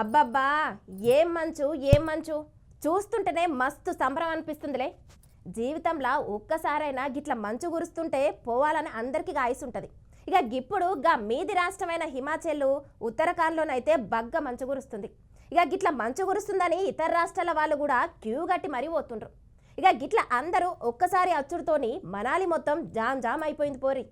అబ్బబ్బా ఏం మంచు ఏం మంచు? చూస్తుంటేనే మస్తు సంబరం అనిపిస్తుందిలే. జీవితంలో ఒక్కసారైనా గిట్ల మంచు కురుస్తుంటే పోవాలని అందరికీ ఆయుసు ఉంటుంది. ఇక గిప్పుడు గా మీది రాష్ట్రమైన హిమాచల్ ఉత్తరాఖండ్లోనైతే బగ్గ మంచు కురుస్తుంది. ఇక గిట్ల మంచు కురుస్తుందని ఇతర రాష్ట్రాల వాళ్ళు కూడా క్యూ గట్టి మరీ పోతుండ్రు. ఇక గిట్ల అందరూ ఒక్కసారి అచ్చుడుతోని మనాలి మొత్తం జామ్ జామ్ అయిపోయింది పోరి.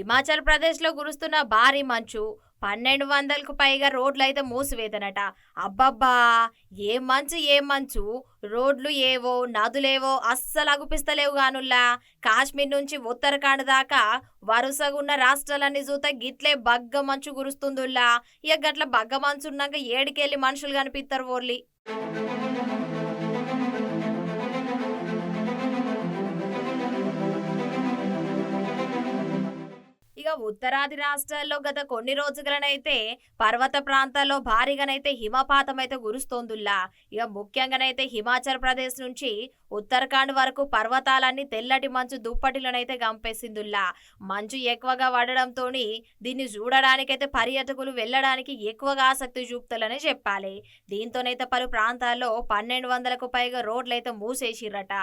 హిమాచల్ ప్రదేశ్లో కురుస్తున్న భారీ మంచు పన్నెండు వందలకు పైగా రోడ్లు అయితే మూసివేదనట అబ్బబ్బా! ఏ మంచు ఏ మంచు? రోడ్లు ఏవో నదులేవో అస్సలు అగుపిస్తలేవు గానుల్లా. కాశ్మీర్ నుంచి ఉత్తరాఖండ్ దాకా వరుసగా ఉన్న రాష్ట్రాలన్నీ చూత గిట్లే బగ్గ మంచు కురుస్తుందిల్లా. ఇక గట్ల బగ్గ మంచు ఉన్నాక ఏడికెళ్ళి మనుషులు కనిపిస్తారు ఓర్లి. ఇక ఉత్తరాది రాష్ట్రాల్లో గత కొన్ని రోజులనైతే పర్వత ప్రాంతాల్లో భారీగానైతే హిమపాతం అయితే గురుస్తోందుల్లా ఇక ముఖ్యంగానైతే హిమాచల్ ప్రదేశ్ నుంచి ఉత్తరాఖండ్ వరకు పర్వతాలన్నీ తెల్లటి మంచు దుప్పటిలోనైతే గంపేసిందుల్లా. మంచు ఎక్కువగా పడడంతో దీన్ని చూడడానికైతే పర్యాటకులు వెళ్ళడానికి ఎక్కువగా ఆసక్తి చూపుతారని చెప్పాలి. దీంతోనైతే పలు ప్రాంతాల్లో పన్నెండు వందలకు పైగా రోడ్లైతే మూసేసిర్రట.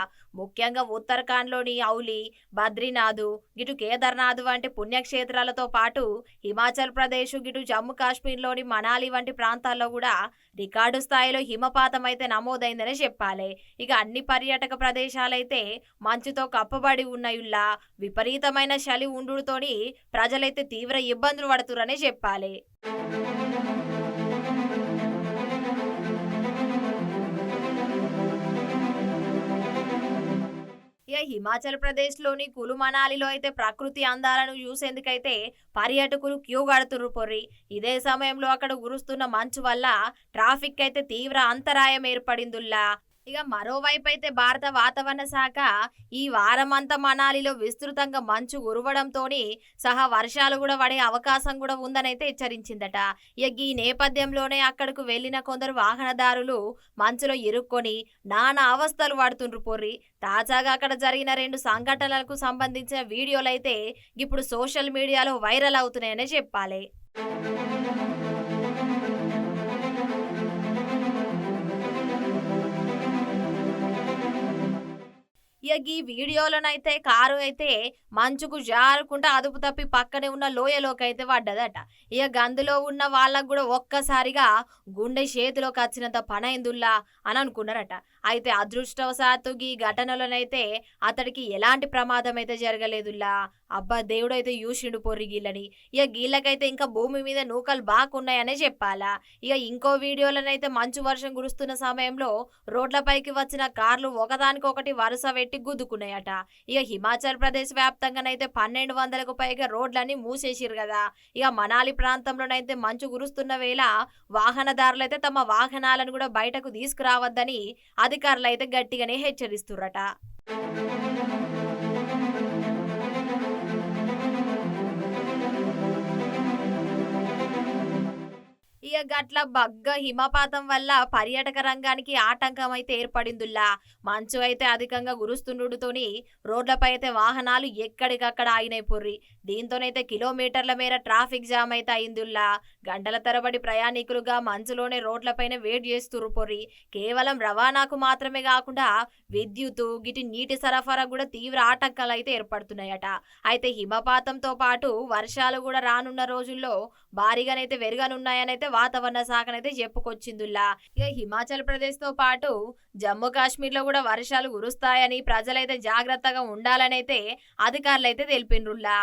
ముఖ్యంగా ఉత్తరాఖండ్లోని ఔలి బద్రీనాథ్ గిటు కేదార్నాథ్ వంటి క్షేత్రాలతో పాటు హిమాచల్ ప్రదేశ్ గిటు జమ్మూ కాశ్మీర్లోని మనాలి వంటి ప్రాంతాల్లో కూడా రికార్డు స్థాయిలో హిమపాతం అయితే నమోదైందని చెప్పాలి. ఇక అన్ని పర్యాటక ప్రదేశాలైతే మంచుతో కప్పబడి ఉన్నాయుల్లా విపరీతమైన చలి ఉండుతోని ప్రజలైతే తీవ్ర ఇబ్బందులు పడుతురని చెప్పాలి. ఇక హిమాచల్ ప్రదేశ్లోని కులు మనాలిలో అయితే ప్రకృతి అందాలను చూసేందుకైతే పర్యాటకులు క్యూ కడుతుర్రు పొర్రి. ఇదే సమయంలో అక్కడ కురుస్తున్న మంచు వల్ల ట్రాఫిక్ అయితే తీవ్ర అంతరాయం ఏర్పడిందిల్లా. ఇక మరోవైపు అయితే భారత వాతావరణ శాఖ ఈ వారమంతా మనాలిలో విస్తృతంగా మంచు ఉరవడంతో సహా వర్షాలు కూడా పడే అవకాశం కూడా ఉందని అయితే హెచ్చరించిందట. ఇక ఈ నేపథ్యంలోనే అక్కడకు వెళ్ళిన కొందరు వాహనదారులు మంచులో ఇరుక్కొని నానా అవస్థలు పడుతుండ్రు పొర్రి. తాజాగా అక్కడ జరిగిన రెండు సంఘటనలకు సంబంధించిన వీడియోలు అయితే ఇప్పుడు సోషల్ మీడియాలో వైరల్ అవుతున్నాయనే చెప్పాలి. ఇక ఈ వీడియోలోనైతే కారు అయితే మంచుకు జారుకుంటా అదుపు తప్పి పక్కనే ఉన్న లోయలోకి అయితే పడ్డదట. ఇక గందులో ఉన్న వాళ్ళకు కూడా ఒక్కసారిగా గుండె చేతిలోకి వచ్చినంత పనైందుల్లా అని అనుకున్నారట అయితే అదృష్టవశాత్తు ఈ ఘటనలోనైతే అతడికి ఎలాంటి ప్రమాదం అయితే జరగలేదులా. అబ్బా దేవుడు అయితే యూషిండు పొర్రి గీళ్ళని. ఇక గీళ్ళకైతే ఇంకా భూమి మీద నూకలు బాగున్నాయనే చెప్పాలా. ఇక ఇంకో వీడియోలనైతే మంచు వర్షం కురుస్తున్న సమయంలో రోడ్లపైకి వచ్చిన కార్లు ఒకదానికొకటి వరుస పెట్టి గుద్దుకున్నాయట. ఇక హిమాచల్ ప్రదేశ్ వ్యాప్తంగానైతే పన్నెండు వందలకు పైగా రోడ్లన్నీ మూసేసిరు కదా. ఇక మనాలి ప్రాంతంలోనైతే మంచు కురుస్తున్న వేళ వాహనదారులైతే తమ వాహనాలను కూడా బయటకు తీసుకురావద్దని అధికారులు అయితే గట్టిగానే హెచ్చరిస్తురట ఇక గట్ల బగ్గ హిమపాతం వల్ల పర్యాటక రంగానికి ఆటంకం అయితే ఏర్పడిందిలా మంచు అయితే అధికంగా గురుస్తుండుతోని రోడ్లపై అయితే వాహనాలు ఎక్కడికక్కడ ఆగినాయి పొర్రి. దీంతోనైతే కిలోమీటర్ల మేర ట్రాఫిక్ జామ్ అయితే అయిందిలా గంటల తరబడి ప్రయాణికులుగా మంచులోనే రోడ్లపైన వెయిట్ చేస్తురు పొర్రి. కేవలం రవాణాకు మాత్రమే కాకుండా విద్యుత్ గిటి నీటి సరఫరా కూడా తీవ్ర ఆటంకాలు అయితే ఏర్పడుతున్నాయట. అయితే హిమపాతంతో పాటు వర్షాలు కూడా రానున్న రోజుల్లో భారీగానైతే వెరగనున్నాయనైతే వాతావరణ శాఖనైతే చెప్పుకొచ్చిందిలా. ఇక హిమాచల్ ప్రదేశ్తో పాటు జమ్మూ కాశ్మీర్లో కూడా వర్షాలు కురుస్తాయని ప్రజలైతే జాగ్రత్తగా ఉండాలని అయితే అధికారులైతే అయితే